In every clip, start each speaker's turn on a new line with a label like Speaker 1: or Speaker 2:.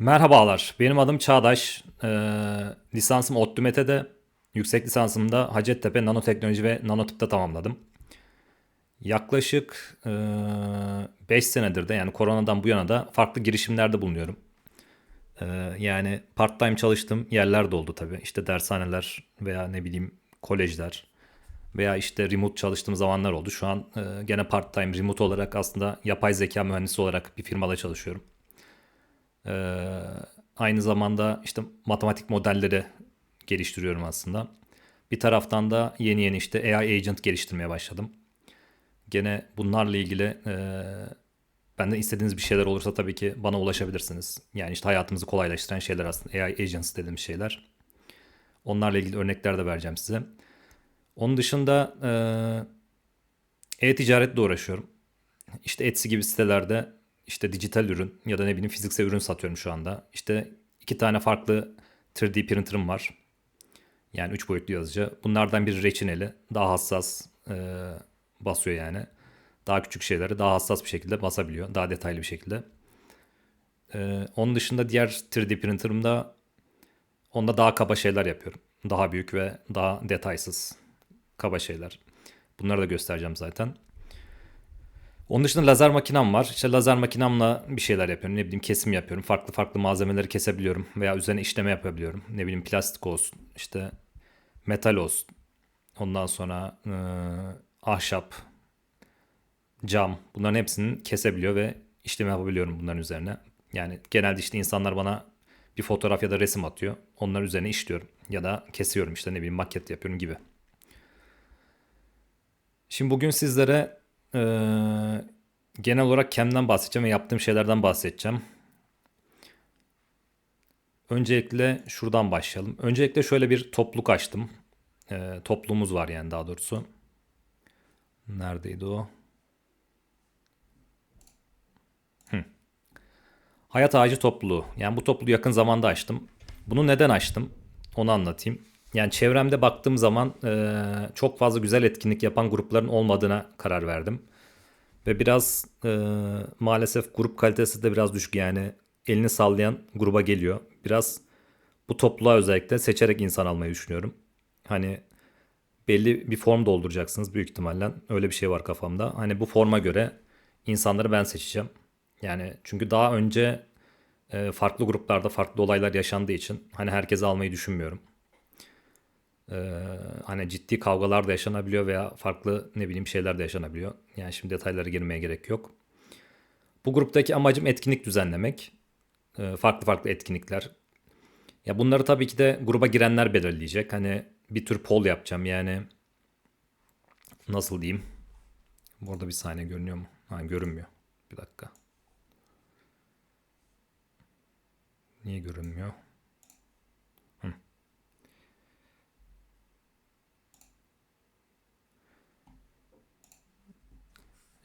Speaker 1: Merhabalar, benim adım Çağdaş. Ee, lisansım ODTÜ yüksek lisansımda Hacettepe Nanoteknoloji ve Nanotip'te tamamladım. Yaklaşık 5 senedir de yani koronadan bu yana da farklı girişimlerde bulunuyorum. Ee, yani part-time çalıştığım yerler de oldu tabii. İşte dershaneler veya ne bileyim kolejler veya işte remote çalıştığım zamanlar oldu. Şu an e, gene part-time remote olarak aslında yapay zeka mühendisi olarak bir firmada çalışıyorum. Ee, aynı zamanda işte matematik modelleri geliştiriyorum aslında. Bir taraftan da yeni yeni işte AI agent geliştirmeye başladım. Gene bunlarla ilgili e, benden istediğiniz bir şeyler olursa tabii ki bana ulaşabilirsiniz. Yani işte hayatımızı kolaylaştıran şeyler aslında AI agents dediğimiz şeyler. Onlarla ilgili örnekler de vereceğim size. Onun dışında e, e-ticaretle uğraşıyorum. İşte Etsy gibi sitelerde işte dijital ürün ya da ne bileyim fiziksel ürün satıyorum şu anda. İşte iki tane farklı 3D printer'ım var. Yani üç boyutlu yazıcı. Bunlardan biri reçineli. Daha hassas e, basıyor yani. Daha küçük şeyleri daha hassas bir şekilde basabiliyor. Daha detaylı bir şekilde. E, onun dışında diğer 3D printer'ımda onda daha kaba şeyler yapıyorum. Daha büyük ve daha detaysız kaba şeyler. Bunları da göstereceğim zaten. Onun dışında lazer makinem var. İşte lazer makinamla bir şeyler yapıyorum. Ne bileyim kesim yapıyorum. Farklı farklı malzemeleri kesebiliyorum. Veya üzerine işleme yapabiliyorum. Ne bileyim plastik olsun. işte metal olsun. Ondan sonra e, ahşap, cam. Bunların hepsini kesebiliyor ve işleme yapabiliyorum bunların üzerine. Yani genelde işte insanlar bana bir fotoğraf ya da resim atıyor. Onların üzerine işliyorum. Ya da kesiyorum işte ne bileyim maket yapıyorum gibi. Şimdi bugün sizlere ee, genel olarak kendimden bahsedeceğim ve yaptığım şeylerden bahsedeceğim. Öncelikle şuradan başlayalım. Öncelikle şöyle bir topluluk açtım. Ee, toplumumuz var yani daha doğrusu. Neredeydi o? Hı. Hayat Ağacı topluluğu. Yani bu topluluğu yakın zamanda açtım. Bunu neden açtım? Onu anlatayım. Yani çevremde baktığım zaman e, çok fazla güzel etkinlik yapan grupların olmadığına karar verdim. Ve biraz e, maalesef grup kalitesi de biraz düşük yani elini sallayan gruba geliyor. Biraz bu topluluğa özellikle seçerek insan almayı düşünüyorum. Hani belli bir form dolduracaksınız büyük ihtimalle. Öyle bir şey var kafamda. Hani bu forma göre insanları ben seçeceğim. Yani çünkü daha önce e, farklı gruplarda farklı olaylar yaşandığı için hani herkese almayı düşünmüyorum. Ee, hani ciddi kavgalar da yaşanabiliyor veya farklı ne bileyim şeyler de yaşanabiliyor. Yani şimdi detaylara girmeye gerek yok. Bu gruptaki amacım etkinlik düzenlemek. Ee, farklı farklı etkinlikler. Ya bunları tabii ki de gruba girenler belirleyecek. Hani bir tür poll yapacağım yani. Nasıl diyeyim? Burada bir saniye görünüyor mu? Ha görünmüyor. Bir dakika. Niye görünmüyor?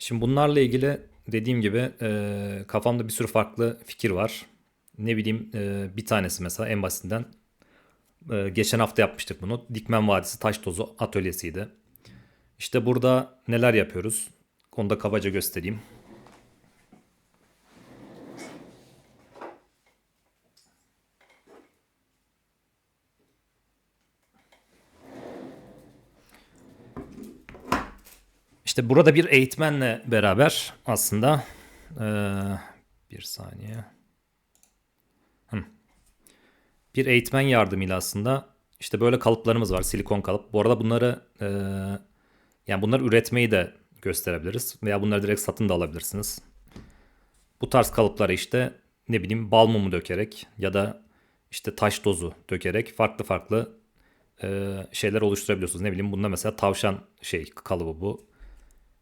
Speaker 1: Şimdi bunlarla ilgili dediğim gibi e, kafamda bir sürü farklı fikir var. Ne bileyim e, bir tanesi mesela en basitinden e, geçen hafta yapmıştık bunu. Dikmen Vadisi Taş Tozu Atölyesi'ydi. İşte burada neler yapıyoruz? Onu da kabaca göstereyim. İşte burada bir eğitmenle beraber aslında ee, bir saniye. Bir eğitmen yardımıyla aslında işte böyle kalıplarımız var. Silikon kalıp. Bu arada bunları ee, yani bunları üretmeyi de gösterebiliriz. Veya bunları direkt satın da alabilirsiniz. Bu tarz kalıpları işte ne bileyim bal mumu dökerek ya da işte taş tozu dökerek farklı farklı e, şeyler oluşturabiliyorsunuz. Ne bileyim bunda mesela tavşan şey kalıbı bu.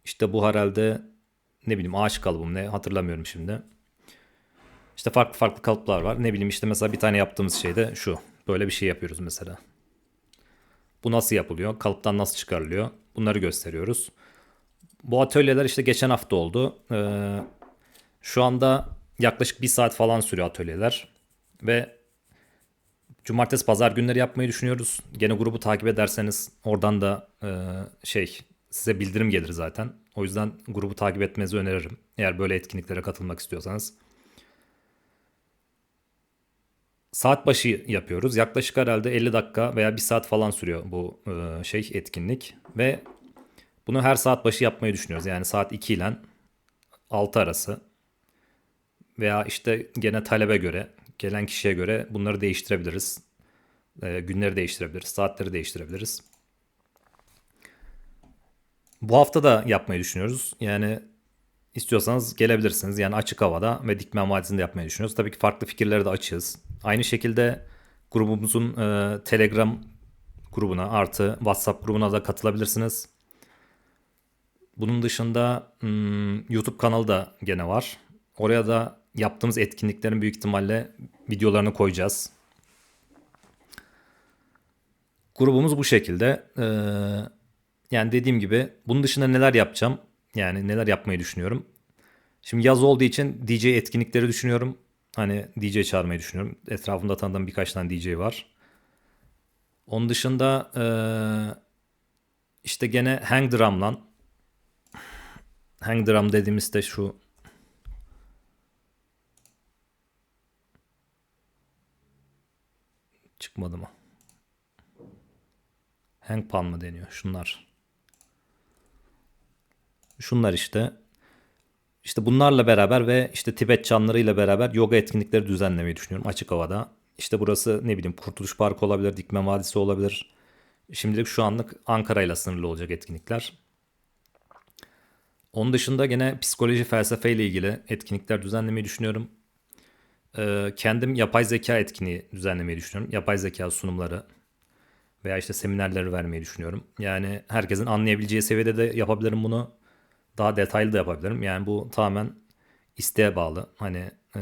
Speaker 1: İşte bu herhalde ne bileyim ağaç kalıbım ne hatırlamıyorum şimdi. İşte farklı farklı kalıplar var. Ne bileyim işte mesela bir tane yaptığımız şey de şu. Böyle bir şey yapıyoruz mesela. Bu nasıl yapılıyor? Kalıptan nasıl çıkarılıyor? Bunları gösteriyoruz. Bu atölyeler işte geçen hafta oldu. Ee, şu anda yaklaşık bir saat falan sürüyor atölyeler. Ve cumartesi pazar günleri yapmayı düşünüyoruz. Gene grubu takip ederseniz oradan da e, şey size bildirim gelir zaten. O yüzden grubu takip etmenizi öneririm. Eğer böyle etkinliklere katılmak istiyorsanız. saat başı yapıyoruz. Yaklaşık herhalde 50 dakika veya 1 saat falan sürüyor bu e, şey etkinlik ve bunu her saat başı yapmayı düşünüyoruz. Yani saat 2 ile 6 arası veya işte gene talebe göre, gelen kişiye göre bunları değiştirebiliriz. E, günleri değiştirebiliriz, saatleri değiştirebiliriz. Bu hafta da yapmayı düşünüyoruz. Yani istiyorsanız gelebilirsiniz. Yani açık havada ve Dikmen Vadisi'nde yapmayı düşünüyoruz. Tabii ki farklı fikirlere de açığız. Aynı şekilde grubumuzun e, Telegram grubuna artı WhatsApp grubuna da katılabilirsiniz. Bunun dışında hmm, YouTube kanalı da gene var. Oraya da yaptığımız etkinliklerin büyük ihtimalle videolarını koyacağız. Grubumuz bu şekilde. Ee, yani dediğim gibi bunun dışında neler yapacağım? Yani neler yapmayı düşünüyorum. Şimdi yaz olduğu için DJ etkinlikleri düşünüyorum. Hani DJ çağırmayı düşünüyorum. Etrafımda tanıdığım birkaç tane DJ var. Onun dışında işte gene Hang Drum'la Hang Drum dediğimizde şu çıkmadı mı? Hang Pan mı deniyor? Şunlar. Şunlar işte. İşte bunlarla beraber ve işte Tibet çanlarıyla beraber yoga etkinlikleri düzenlemeyi düşünüyorum açık havada. İşte burası ne bileyim Kurtuluş Parkı olabilir, Dikmen Vadisi olabilir. Şimdilik şu anlık Ankara ile sınırlı olacak etkinlikler. Onun dışında gene psikoloji, felsefe ile ilgili etkinlikler düzenlemeyi düşünüyorum. Ee, kendim yapay zeka etkinliği düzenlemeyi düşünüyorum. Yapay zeka sunumları veya işte seminerleri vermeyi düşünüyorum. Yani herkesin anlayabileceği seviyede de yapabilirim bunu. Daha detaylı da yapabilirim. Yani bu tamamen isteğe bağlı. Hani e,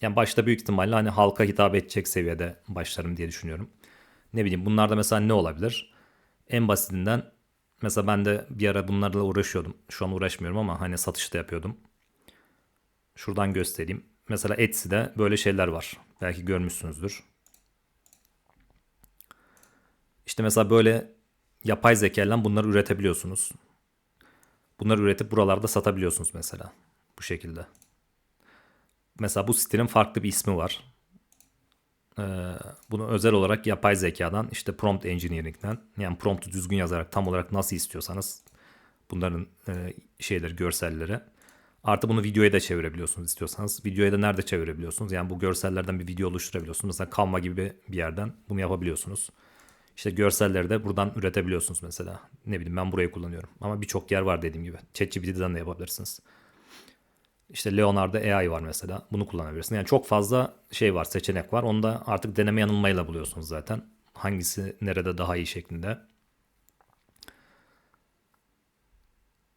Speaker 1: yani başta büyük ihtimalle hani halka hitap edecek seviyede başlarım diye düşünüyorum. Ne bileyim bunlarda mesela ne olabilir? En basitinden mesela ben de bir ara bunlarla uğraşıyordum. Şu an uğraşmıyorum ama hani satış da yapıyordum. Şuradan göstereyim. Mesela Etsy'de böyle şeyler var. Belki görmüşsünüzdür. İşte mesela böyle yapay zeka ile bunları üretebiliyorsunuz. Bunları üretip buralarda satabiliyorsunuz mesela. Bu şekilde. Mesela bu sitenin farklı bir ismi var. Ee, bunu özel olarak yapay zekadan işte prompt engineering'den yani promptu düzgün yazarak tam olarak nasıl istiyorsanız bunların e, şeyleri görselleri Artı bunu videoya da çevirebiliyorsunuz istiyorsanız. Videoya da nerede çevirebiliyorsunuz? Yani bu görsellerden bir video oluşturabiliyorsunuz. Mesela Canva gibi bir yerden bunu yapabiliyorsunuz. İşte görselleri de buradan üretebiliyorsunuz mesela. Ne bileyim ben burayı kullanıyorum. Ama birçok yer var dediğim gibi. ChatGPT'den de yapabilirsiniz. İşte Leonardo AI var mesela. Bunu kullanabilirsiniz. Yani çok fazla şey var, seçenek var. Onu da artık deneme yanılmayla buluyorsunuz zaten. Hangisi nerede daha iyi şeklinde.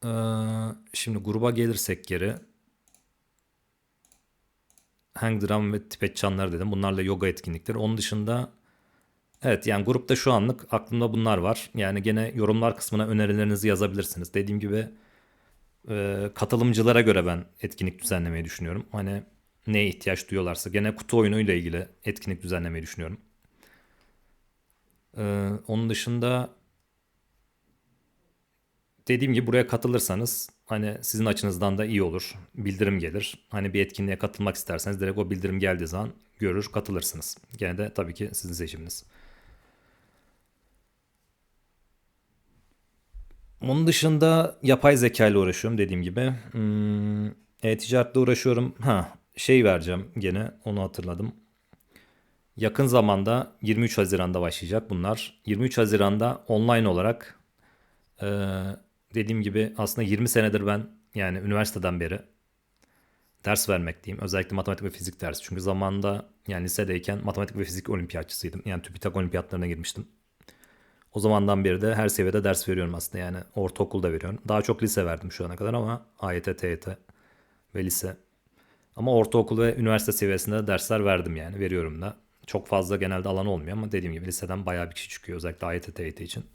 Speaker 1: Ee, şimdi gruba gelirsek geri. Hang Drum ve Tibet Çanlar dedim. Bunlarla yoga etkinlikleri. Onun dışında evet yani grupta şu anlık aklımda bunlar var. Yani gene yorumlar kısmına önerilerinizi yazabilirsiniz. Dediğim gibi e, katılımcılara göre ben etkinlik düzenlemeyi düşünüyorum. Hani neye ihtiyaç duyuyorlarsa gene kutu oyunuyla ilgili etkinlik düzenlemeyi düşünüyorum. Ee, onun dışında dediğim gibi buraya katılırsanız hani sizin açınızdan da iyi olur. Bildirim gelir. Hani bir etkinliğe katılmak isterseniz direkt o bildirim geldiği zaman görür katılırsınız. Gene de tabii ki sizin seçiminiz. Onun dışında yapay zeka ile uğraşıyorum dediğim gibi. Hmm, e-ticaretle uğraşıyorum. Ha şey vereceğim gene onu hatırladım. Yakın zamanda 23 Haziran'da başlayacak bunlar. 23 Haziran'da online olarak e, dediğim gibi aslında 20 senedir ben yani üniversiteden beri ders vermekteyim. Özellikle matematik ve fizik dersi. Çünkü zamanında yani lisedeyken matematik ve fizik olimpiyatçısıydım. Yani TÜBİTAK olimpiyatlarına girmiştim. O zamandan beri de her seviyede ders veriyorum aslında yani ortaokulda veriyorum. Daha çok lise verdim şu ana kadar ama AYT, TYT ve lise. Ama ortaokul ve üniversite seviyesinde de dersler verdim yani veriyorum da. Çok fazla genelde alan olmuyor ama dediğim gibi liseden bayağı bir kişi çıkıyor özellikle AYT, TYT için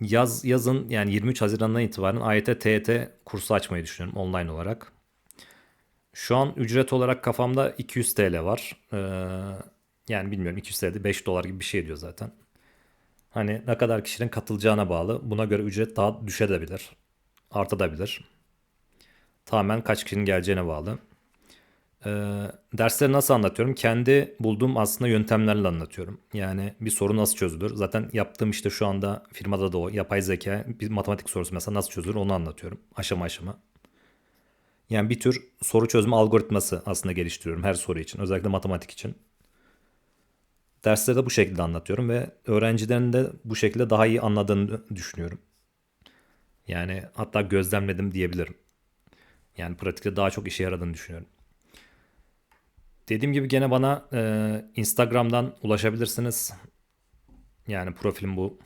Speaker 1: yaz yazın yani 23 Haziran'dan itibaren AYT TYT kursu açmayı düşünüyorum online olarak. Şu an ücret olarak kafamda 200 TL var. Ee, yani bilmiyorum 200 TL'de 5 dolar gibi bir şey diyor zaten. Hani ne kadar kişinin katılacağına bağlı. Buna göre ücret daha düşebilir. Artabilir. Tamamen kaç kişinin geleceğine bağlı. Ee, dersleri nasıl anlatıyorum? Kendi bulduğum aslında yöntemlerle anlatıyorum. Yani bir soru nasıl çözülür? Zaten yaptığım işte şu anda firmada da o yapay zeka bir matematik sorusu mesela nasıl çözülür onu anlatıyorum aşama aşama. Yani bir tür soru çözme algoritması aslında geliştiriyorum her soru için özellikle matematik için. Dersleri de bu şekilde anlatıyorum ve öğrencilerin de bu şekilde daha iyi anladığını düşünüyorum. Yani hatta gözlemledim diyebilirim. Yani pratikte daha çok işe yaradığını düşünüyorum. Dediğim gibi gene bana e, Instagram'dan ulaşabilirsiniz. Yani profilim bu.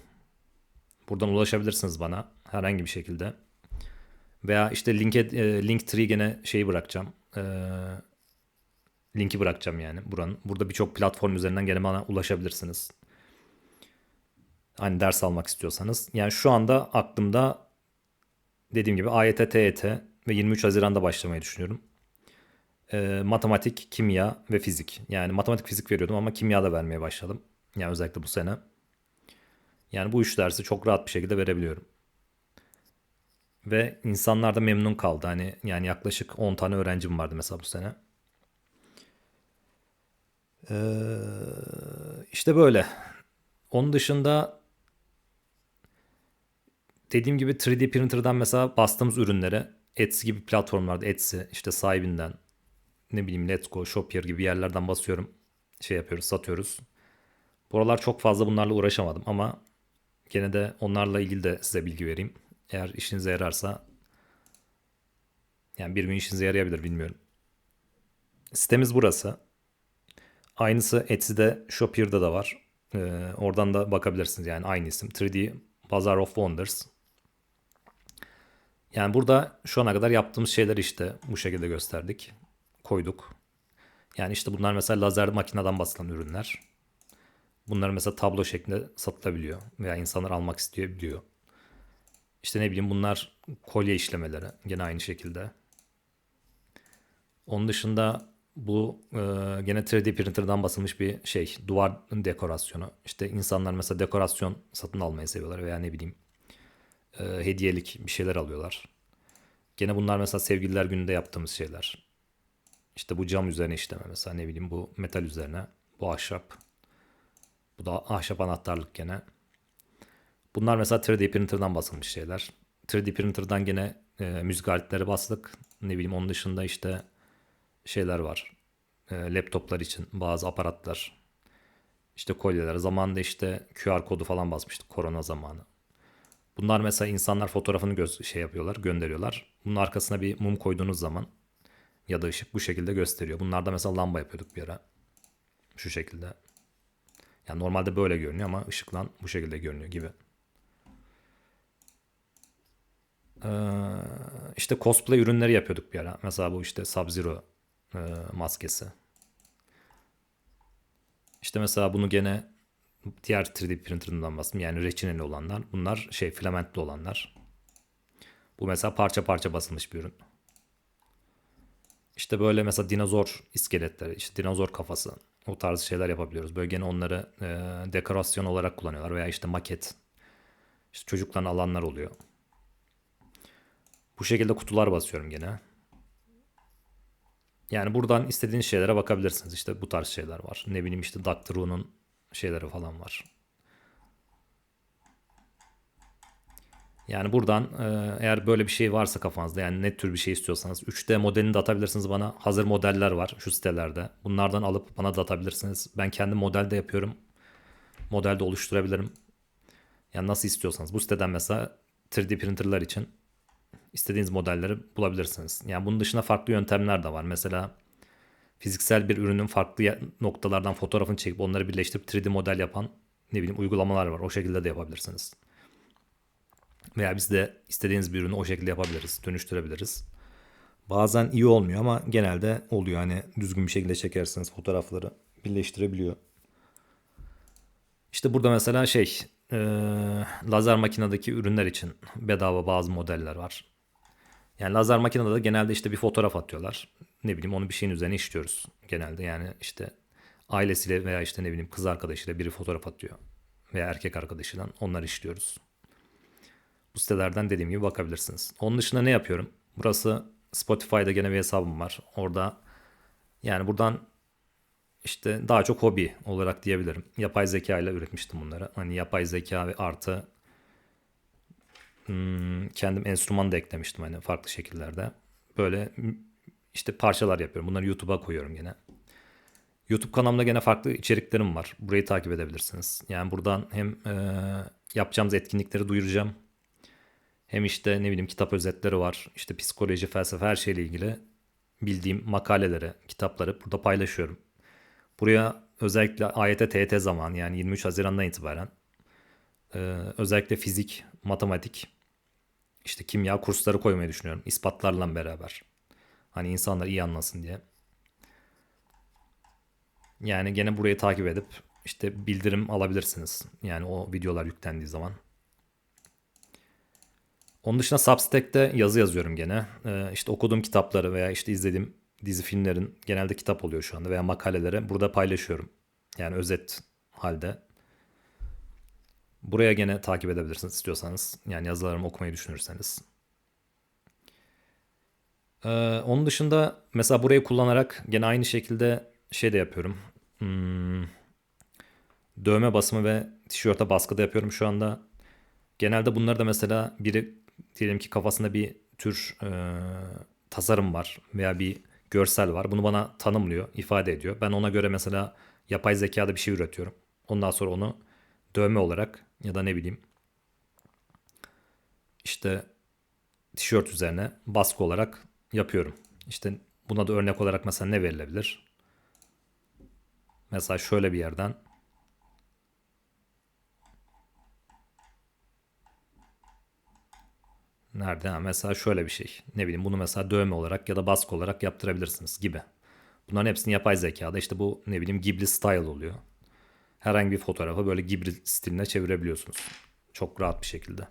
Speaker 1: Buradan ulaşabilirsiniz bana herhangi bir şekilde. Veya işte linke, e, Linktree gene şeyi bırakacağım. E, linki bırakacağım yani buranın. Burada birçok platform üzerinden gene bana ulaşabilirsiniz. Hani ders almak istiyorsanız. Yani şu anda aklımda dediğim gibi AYT, TYT ve 23 Haziran'da başlamayı düşünüyorum. E, matematik, kimya ve fizik. Yani matematik, fizik veriyordum ama kimya da vermeye başladım. Yani özellikle bu sene. Yani bu üç dersi çok rahat bir şekilde verebiliyorum. Ve insanlar da memnun kaldı. Hani yani yaklaşık 10 tane öğrencim vardı mesela bu sene. Ee, işte böyle. Onun dışında dediğim gibi 3D printer'dan mesela bastığımız ürünlere Etsy gibi platformlarda Etsy işte sahibinden ne bileyim Letgo, Shopier gibi yerlerden basıyorum. Şey yapıyoruz, satıyoruz. Bu aralar çok fazla bunlarla uğraşamadım ama gene de onlarla ilgili de size bilgi vereyim. Eğer işinize yararsa yani bir gün işinize yarayabilir bilmiyorum. Sitemiz burası. Aynısı Etsy'de, Shopier'da da var. Ee, oradan da bakabilirsiniz yani aynı isim. 3D Bazaar of Wonders. Yani burada şu ana kadar yaptığımız şeyler işte bu şekilde gösterdik. Koyduk. Yani işte bunlar mesela lazer makineden basılan ürünler. Bunlar mesela tablo şeklinde satılabiliyor veya insanlar almak isteyebiliyor. İşte ne bileyim bunlar kolye işlemeleri gene aynı şekilde. Onun dışında bu e, gene 3D printer'dan basılmış bir şey duvar dekorasyonu. İşte insanlar mesela dekorasyon satın almayı seviyorlar veya ne bileyim e, hediyelik bir şeyler alıyorlar. Gene bunlar mesela sevgililer gününde yaptığımız şeyler. İşte bu cam üzerine işleme mesela ne bileyim bu metal üzerine bu ahşap. Bu da ahşap anahtarlık gene. Bunlar mesela 3D printer'dan basılmış şeyler. 3D printer'dan gene e, müzik aletleri bastık. Ne bileyim onun dışında işte şeyler var. E, laptoplar için bazı aparatlar. İşte kolyeler. Zamanında işte QR kodu falan basmıştık korona zamanı. Bunlar mesela insanlar fotoğrafını göz şey yapıyorlar, gönderiyorlar. Bunun arkasına bir mum koyduğunuz zaman ya da ışık bu şekilde gösteriyor. Bunlarda mesela lamba yapıyorduk bir ara. Şu şekilde. Yani normalde böyle görünüyor ama ışıklan bu şekilde görünüyor gibi. Ee, işte cosplay ürünleri yapıyorduk bir ara. Mesela bu işte Sub-Zero maskesi. İşte mesela bunu gene diğer 3D printerından bastım. Yani reçineli olanlar. Bunlar şey filamentli olanlar. Bu mesela parça parça basılmış bir ürün. İşte böyle mesela dinozor iskeletleri, işte dinozor kafası. O tarz şeyler yapabiliyoruz. Böyle gene onları e, dekorasyon olarak kullanıyorlar veya işte maket. İşte çocukların alanlar oluyor. Bu şekilde kutular basıyorum gene. Yani buradan istediğiniz şeylere bakabilirsiniz. İşte bu tarz şeyler var. Ne bileyim işte Doctor Who'nun şeyleri falan var. Yani buradan e, eğer böyle bir şey varsa kafanızda yani ne tür bir şey istiyorsanız 3D modelini de atabilirsiniz bana. Hazır modeller var şu sitelerde. Bunlardan alıp bana da atabilirsiniz. Ben kendi modelde yapıyorum. Modelde oluşturabilirim. Yani nasıl istiyorsanız. Bu siteden mesela 3D printerlar için istediğiniz modelleri bulabilirsiniz. Yani bunun dışında farklı yöntemler de var. Mesela fiziksel bir ürünün farklı noktalardan fotoğrafını çekip onları birleştirip 3D model yapan ne bileyim uygulamalar var. O şekilde de yapabilirsiniz. Veya biz de istediğiniz bir ürünü o şekilde yapabiliriz, dönüştürebiliriz. Bazen iyi olmuyor ama genelde oluyor. Hani düzgün bir şekilde çekersiniz fotoğrafları birleştirebiliyor. İşte burada mesela şey e, lazer makinedeki ürünler için bedava bazı modeller var. Yani lazer makinede de genelde işte bir fotoğraf atıyorlar. Ne bileyim onu bir şeyin üzerine işliyoruz genelde. Yani işte ailesiyle veya işte ne bileyim kız arkadaşıyla biri fotoğraf atıyor. Veya erkek arkadaşıyla onları işliyoruz. Bu sitelerden dediğim gibi bakabilirsiniz. Onun dışında ne yapıyorum? Burası Spotify'da gene bir hesabım var. Orada Yani buradan işte daha çok hobi olarak diyebilirim. Yapay zeka ile üretmiştim bunları. Hani yapay zeka ve artı hmm, kendim enstrüman da eklemiştim hani farklı şekillerde. Böyle işte parçalar yapıyorum. Bunları YouTube'a koyuyorum gene. YouTube kanalımda gene farklı içeriklerim var. Burayı takip edebilirsiniz. Yani buradan hem e, yapacağımız etkinlikleri duyuracağım. Hem işte ne bileyim kitap özetleri var. İşte psikoloji, felsefe her şeyle ilgili bildiğim makaleleri, kitapları burada paylaşıyorum. Buraya özellikle AYT TYT zamanı yani 23 Haziran'dan itibaren e, özellikle fizik, matematik, işte kimya kursları koymayı düşünüyorum. ispatlarla beraber. Hani insanlar iyi anlasın diye. Yani gene burayı takip edip işte bildirim alabilirsiniz. Yani o videolar yüklendiği zaman. Onun dışında Substack'te yazı yazıyorum gene. Ee, işte okuduğum kitapları veya işte izlediğim dizi filmlerin genelde kitap oluyor şu anda veya makaleleri burada paylaşıyorum. Yani özet halde. Buraya gene takip edebilirsiniz istiyorsanız. Yani yazılarımı okumayı düşünürseniz. Ee, onun dışında mesela burayı kullanarak gene aynı şekilde şey de yapıyorum. Hmm, dövme basımı ve tişörte baskı da yapıyorum şu anda. Genelde bunları da mesela biri diyelim ki kafasında bir tür e, tasarım var veya bir görsel var. Bunu bana tanımlıyor, ifade ediyor. Ben ona göre mesela yapay zekada bir şey üretiyorum. Ondan sonra onu dövme olarak ya da ne bileyim işte tişört üzerine baskı olarak yapıyorum. İşte buna da örnek olarak mesela ne verilebilir? Mesela şöyle bir yerden Nerede? Ha, mesela şöyle bir şey. Ne bileyim bunu mesela dövme olarak ya da baskı olarak yaptırabilirsiniz gibi. Bunların hepsini yapay zekada işte bu ne bileyim Ghibli style oluyor. Herhangi bir fotoğrafı böyle Ghibli stiline çevirebiliyorsunuz. Çok rahat bir şekilde.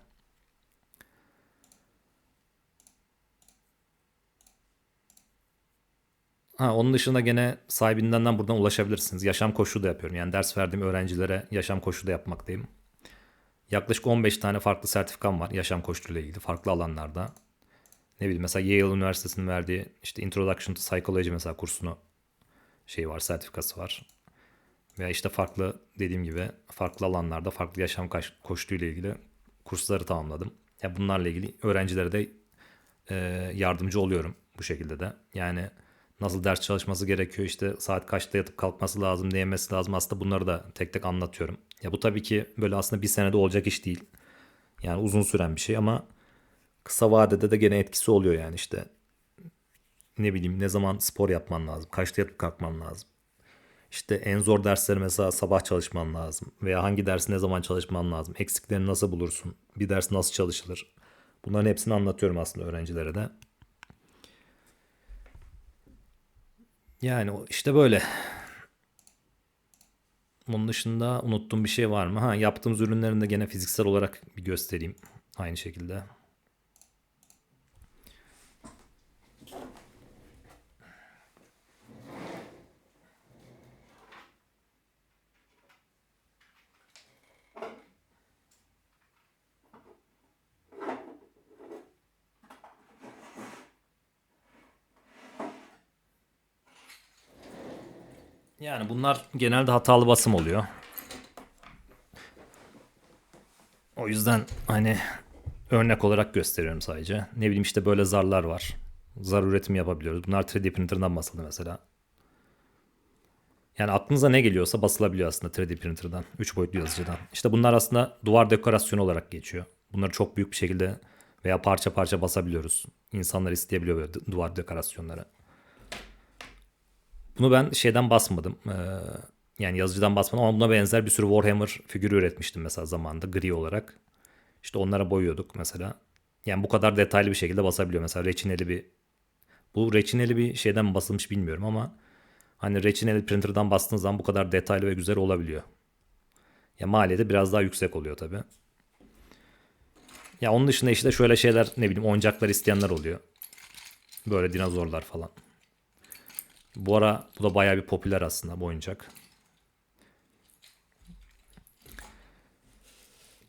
Speaker 1: Ha, onun dışında gene sahibinden de buradan ulaşabilirsiniz. Yaşam koşulu da yapıyorum. Yani ders verdiğim öğrencilere yaşam koşulu da yapmaktayım. Yaklaşık 15 tane farklı sertifikam var yaşam koçluğuyla ilgili farklı alanlarda. Ne bileyim mesela Yale Üniversitesi'nin verdiği işte Introduction to Psychology mesela kursunu şey var, sertifikası var. Veya işte farklı dediğim gibi farklı alanlarda farklı yaşam koçluğuyla ilgili kursları tamamladım. Ya bunlarla ilgili öğrencilere de e, yardımcı oluyorum bu şekilde de. Yani nasıl ders çalışması gerekiyor işte saat kaçta yatıp kalkması lazım ne yemesi lazım aslında bunları da tek tek anlatıyorum. Ya bu tabii ki böyle aslında bir senede olacak iş değil. Yani uzun süren bir şey ama kısa vadede de gene etkisi oluyor yani işte. Ne bileyim ne zaman spor yapman lazım, kaçta yatıp kalkman lazım. İşte en zor dersleri mesela sabah çalışman lazım veya hangi dersi ne zaman çalışman lazım. Eksiklerini nasıl bulursun? Bir ders nasıl çalışılır? Bunların hepsini anlatıyorum aslında öğrencilere de. Yani işte böyle. Bunun dışında unuttuğum bir şey var mı? Ha yaptığımız ürünlerin de gene fiziksel olarak bir göstereyim. Aynı şekilde. Yani bunlar genelde hatalı basım oluyor. O yüzden hani örnek olarak gösteriyorum sadece. Ne bileyim işte böyle zarlar var. Zar üretimi yapabiliyoruz. Bunlar 3D printer'dan basıldı mesela. Yani aklınıza ne geliyorsa basılabiliyor aslında 3D printer'dan. 3 boyutlu yazıcıdan. İşte bunlar aslında duvar dekorasyonu olarak geçiyor. Bunları çok büyük bir şekilde veya parça parça basabiliyoruz. İnsanlar isteyebiliyor böyle duvar dekorasyonları. Bunu ben şeyden basmadım. Ee, yani yazıcıdan basmadım ama buna benzer bir sürü Warhammer figürü üretmiştim mesela zamanında gri olarak. İşte onlara boyuyorduk mesela. Yani bu kadar detaylı bir şekilde basabiliyor. Mesela reçineli bir bu reçineli bir şeyden basılmış bilmiyorum ama hani reçineli printer'dan bastığınız zaman bu kadar detaylı ve güzel olabiliyor. Ya maliyeti biraz daha yüksek oluyor tabi. Ya onun dışında işte şöyle şeyler ne bileyim oyuncaklar isteyenler oluyor. Böyle dinozorlar falan. Bu ara bu da bayağı bir popüler aslında bu oyuncak.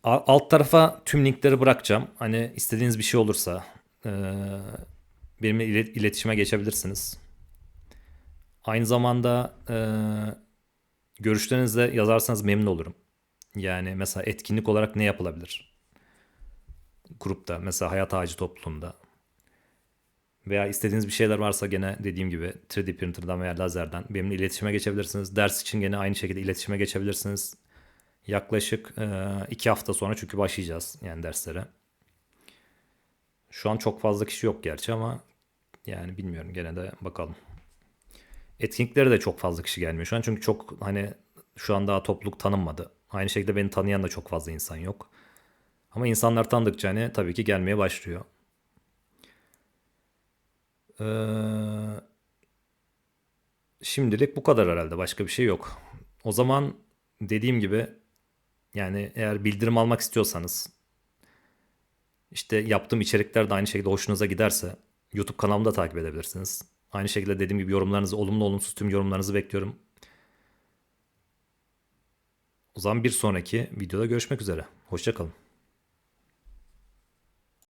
Speaker 1: Alt tarafa tüm linkleri bırakacağım. Hani istediğiniz bir şey olursa benimle iletişime geçebilirsiniz. Aynı zamanda e, görüşlerinizi de yazarsanız memnun olurum. Yani mesela etkinlik olarak ne yapılabilir? Grupta mesela hayat ağacı topluluğunda veya istediğiniz bir şeyler varsa gene dediğim gibi 3D printer'dan veya lazerden benimle iletişime geçebilirsiniz. Ders için gene aynı şekilde iletişime geçebilirsiniz. Yaklaşık iki hafta sonra çünkü başlayacağız yani derslere. Şu an çok fazla kişi yok gerçi ama yani bilmiyorum gene de bakalım. Etkinliklere de çok fazla kişi gelmiyor şu an çünkü çok hani şu an daha topluluk tanınmadı. Aynı şekilde beni tanıyan da çok fazla insan yok. Ama insanlar tanıdıkça hani tabii ki gelmeye başlıyor. Ee, şimdilik bu kadar herhalde. Başka bir şey yok. O zaman dediğim gibi yani eğer bildirim almak istiyorsanız işte yaptığım içerikler de aynı şekilde hoşunuza giderse YouTube kanalımı da takip edebilirsiniz. Aynı şekilde dediğim gibi yorumlarınızı, olumlu olumsuz tüm yorumlarınızı bekliyorum. O zaman bir sonraki videoda görüşmek üzere. Hoşçakalın.